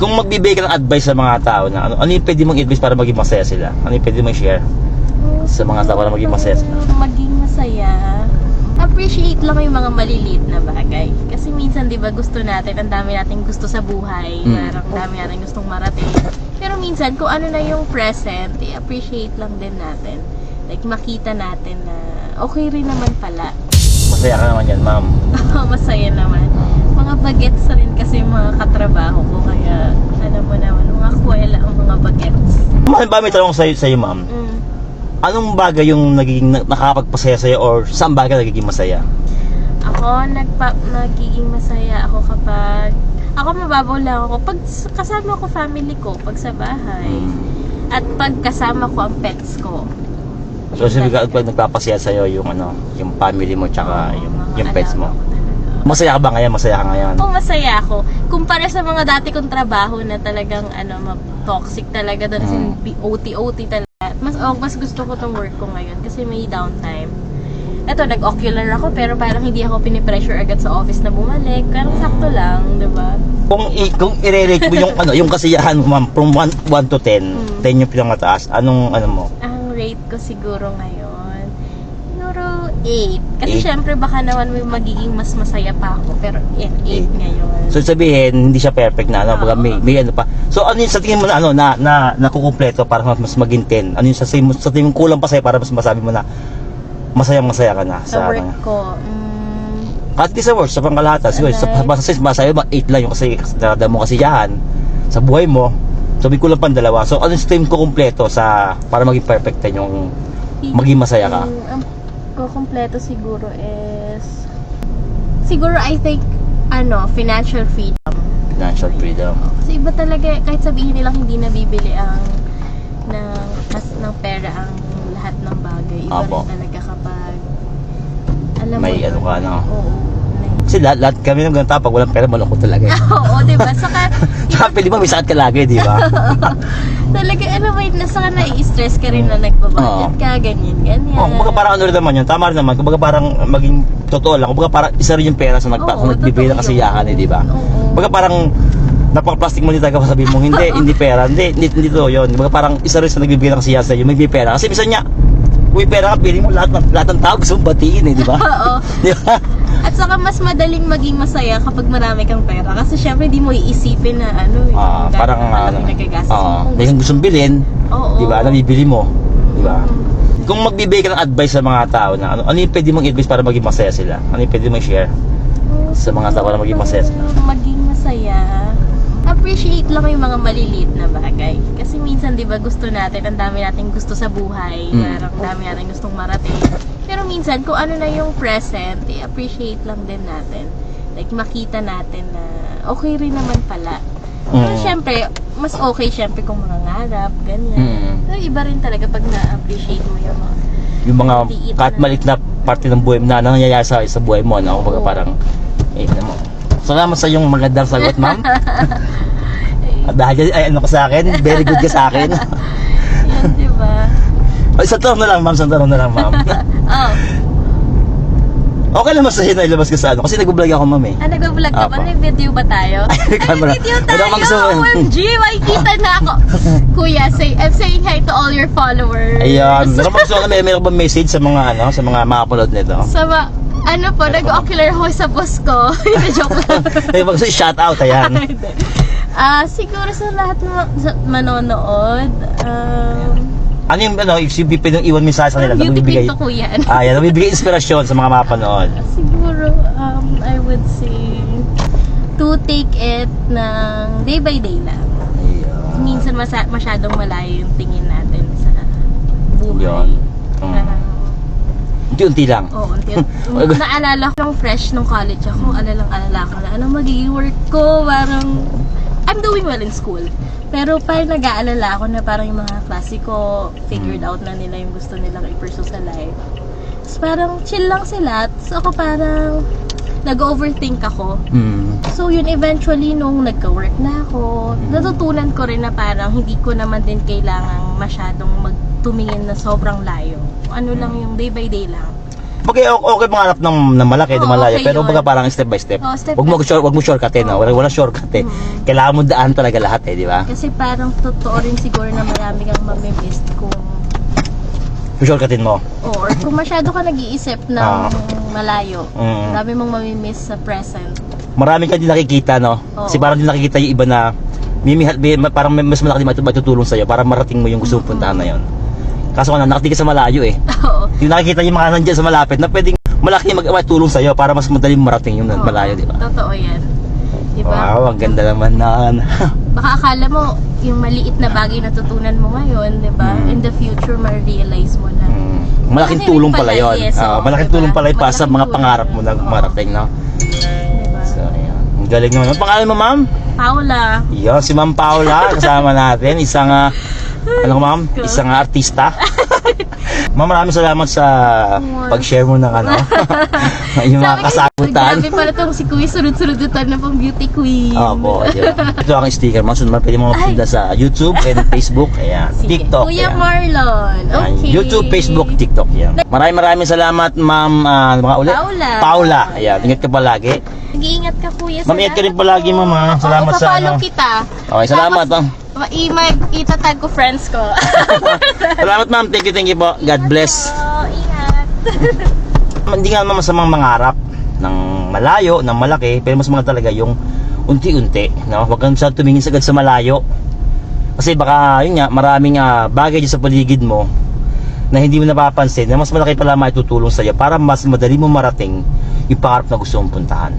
Kung magbibigay ka ng advice sa mga tao na ano, ano yung pwede mong advice para maging masaya sila? Ano yung pwede mong share? Sa mga tao para maging masaya sila. Maging masaya. Appreciate lang yung mga maliliit na bagay. Kasi minsan, di ba, gusto natin, ang dami nating gusto sa buhay. Mm. Parang dami natin gustong marating. Pero minsan, kung ano na yung present, i-appreciate lang din natin. Like, makita natin na okay rin naman pala. Masaya ka naman yan, ma'am. Masaya naman. Bagets rin kasi yung mga katrabaho ko. Kaya, alam mo naman, mga kuwela ang mga bagets. Mahal ba may tanong sa'yo, sa'yo ma'am? Mm. Anong bagay yung nagiging na- nakakapagpasaya sa'yo or saan bagay nagiging masaya? Ako, nagpa, nagiging masaya ako kapag, ako mababaw lang ako pag kasama ko family ko, pag sa bahay. At pag kasama ko ang pets ko. So, sabi ka, pag nagpapasaya sa'yo yung ano, yung family mo tsaka yung, Mga yung pets mo. ko. Masaya ka ba ngayon? Masaya ka ngayon? Oo, masaya ako. Kumpara sa mga dati kong trabaho na talagang ano, toxic talaga doon as in Mm. OT-OT talaga. Mas oh, mas gusto ko tong work ko ngayon kasi may downtime. Eto, nag-ocular ako pero parang hindi ako pinipressure agad sa office na bumalik. Parang sakto lang, di ba? Kung i- kung i-rate mo yung ano, yung kasiyahan mo ma'am from 1, 1 to 10, Mm. 10 yung pinakataas. Anong ano mo? Ang rate ko siguro ngayon, 8. Kasi Eight? syempre baka naman may magiging mas masaya pa ako. Pero 8 Eight. ngayon. So sabihin, hindi siya perfect na ano, Oo. baga may, may ano pa. So ano yung sa tingin mo na ano na na nakukumpleto para mas, mas maging 10? Ano yung sa tingin mo, sa tingin mo kulang pa sa'yo para mas masabi mo na masayang masaya ka na sa sa, work ano? ko, mm, Kahit di sa work, sa pangkalahatan, siguro, sa, Alright. basta sa masaya mo, 8 lang yung kasi nakada mo kasiyahan sa buhay mo. Sabi ko lang pang dalawa. So ano yung sa tingin ko kumpleto sa para maging perfect 10 yung maging masaya ka? mm, ang kukumpleto siguro is, siguro I think, ano, financial freedom. Financial freedom. Kasi iba talaga, kahit sabihin nilang hindi nabibili ang ng, mas, ng pera ang lahat ng bagay. Iba Apo. rin talaga kapag alam May mo ano ka, no? Oo. Kasi lahat, lahat kami ng ganun pag walang pera, malungkot talaga. eh. Oo, di ba? Saka, Saka pwede ba may ka lagi, di ba? talaga, ano ba yun, nasa ka na-stress ka rin na nagbabudget Oo. ka, ganyan, ganyan. Oh, kumbaga parang ano rin naman yun, tama rin naman. Kumbaga parang maging totoo lang. Kumbaga parang isa rin yung pera sa nagpa, Oo, sa nagbibigay ng totoo kasiyahan, eh, di ba? Oo. Kumbaga parang napaka-plastic mo nito sabi mo, hindi, hindi pera, hindi, hindi, hindi to yun. Kumbaga parang isa rin sa nagbibigay ng kasiyahan sa iyo, may pera. Kasi bisa niya, Uy, pera ka, pili mo lahat ng, lahat ng tao gusto mong batiin eh, di ba? Oo. di ba? Saka mas madaling maging masaya kapag marami kang pera. Kasi syempre, di mo iisipin na ano, Ah, parang ano, nagagastos mo. ah, Kung may kang gustong bilhin, Oo. di ba? Nabibili mo, di ba? Mm. Kung magbibigay ka ng advice sa mga tao na ano, ano yung pwede mong advice para maging masaya sila? Ano yung pwede mong share? Sa mga tao para maging masaya sila. Maging masaya. Appreciate lang yung mga maliliit na bagay. Kasi minsan, di ba, gusto natin, ang dami nating gusto sa buhay. Mm. Parang ang dami natin gustong marating. Pero minsan, kung ano na yung present, i-appreciate lang din natin. Like, makita natin na okay rin naman pala. Pero Mm. syempre, mas okay syempre kung mangangarap, ganyan. Mm. Pero iba rin talaga pag na-appreciate mo yung mga yung mga kahit na- maliit na parte ng buhay na nangyayari sa, sa buhay mo, no? Kumbaga parang, eh, ano mo. Salamat sa iyong magandang sagot, ma'am. Dahil ay, ano ka sa akin, very good ka sa akin. Yan, di ba? Ay, isang tanong na lang, ma'am, isang tanong na lang, ma'am. Oh, Okay lang masaya na ilabas ka sa ano, kasi nag-vlog ako, ma'am, eh. ah, nag-vlog ka ba? Apa. May video ba tayo? Ay, may camera. Ay, may video Wala tayo! akong gusto- OMG, makikita na ako. Kuya, say, I'm saying hi to all your followers. Ayan, meron ba gusto ka, may meron ba message sa mga, ano, sa mga makapanood nito? Sa ma- ano po, nag-ocular ako sa boss ko. Joke lang. May mag shout out, ayan. Ah, siguro sa lahat ng sa manonood, um, Ano yung, ano, if you pwedeng iwan mensahe sa kanila, beauty nagbibigay, queen to kuya. ah, yan, nagbibigay inspirasyon sa mga mapanood. Siguro, um, I would say, to take it ng day by day lang. Ayan. Minsan masa- masyadong malayo yung tingin natin sa buhay. Yun. Mm. Unti-unti lang. Oo, unti Naalala ko nung fresh nung college ako, alalang alala ko na, anong magiging work ko, parang, I'm doing well in school. Pero parang nag-aalala ako na parang yung mga klase ko, figured out na nila yung gusto nilang i-pursue sa life. Tapos parang chill lang sila. Tapos ako parang nag-overthink ako. Mm. So yun, eventually, nung nagka-work na ako, natutunan ko rin na parang hindi ko naman din kailangang masyadong magtumingin na sobrang layo. Ano lang yung day by day lang. Okay, okay, mangarap ng, ng malaki, Oo, malayo, okay pero yun. baga parang step by step. Oo, step Wag mo by short, wag mo shortcut eh, no? Wala, wala shortcut eh. Mm. Kailangan mo daan talaga lahat eh, di ba? Kasi parang totoo rin siguro na marami kang mamimiss kung Shortcutin mo. or kung masyado ka nag-iisip ng Ah. malayo. Mm. Dami mong mamimiss sa present. Marami ka din nakikita, no? Oo. Kasi parang din nakikita yung iba na may- parang mas malaki din matu- matutulong sa'yo para marating mo yung gusto mong puntahan na yun. Kaso nga, nakatingin ka sa malayo eh. Oo. Yung nakikita yung mga nandyan sa malapit na pwedeng malaki mag matulong sa'yo para mas madali marating yung Oo. malayo, di ba? Totoo yan. Di ba? Wow, ang ganda naman na. Baka akala mo, yung maliit na bagay na tutunan mo ngayon, di ba? Mm. In the future, ma-realize mo na. Mm, malaking Malaki tulong pala pala, yun. yes, Ah, oo, malaking diba? tulong pala yun para sa Malaking mga tulong. pangarap mo na Oo. marating, no? So, ayan. Ang galing naman. Ang pangalan mo, ma'am? Paula. Yun, si Ma'am Paula, kasama natin. Isang, ah, ano ko, ma'am? Isang ah, artista. ma'am, maraming salamat sa pag-share mo ng ano, yung mga kasagutan. Grabe pala tong si Kuya, sunod-sunudutan na pong beauty queen. Opo, yun. Ito ang sticker. So, naman pwede mo mapunta sa YouTube and Facebook. Ayan. Sige. TikTok. Kuya ayan. Marlon. Ayan, Okay. YouTube, Facebook, TikTok yan. Maraming maraming salamat, ma'am. ah, mga ulit? Paula. Paula. Ayan, ingat ka palagi. Nag-iingat ka, Kuya. Ma'am, ingat ka rin palagi, ma'am. ah. Oo, Salamat sa ano. kita. Okay, salamat, ma'am. Ma- i- mag- itatag ko friends ko. Salamat, ma'am. Thank you, thank you po. God bless. Oo, ingat. Hindi nga naman masamang mangarap ng malayo, ng malaki, pero mas mga talaga yung unti-unti. No? Huwag kang sa tumingin sagad sa malayo. Kasi baka, yun nga, maraming ah, bagay sa paligid mo na hindi mo napapansin na mas malaki pala maitutulong sa'yo para mas madali mo marating yung pangarap na gusto mong puntahan.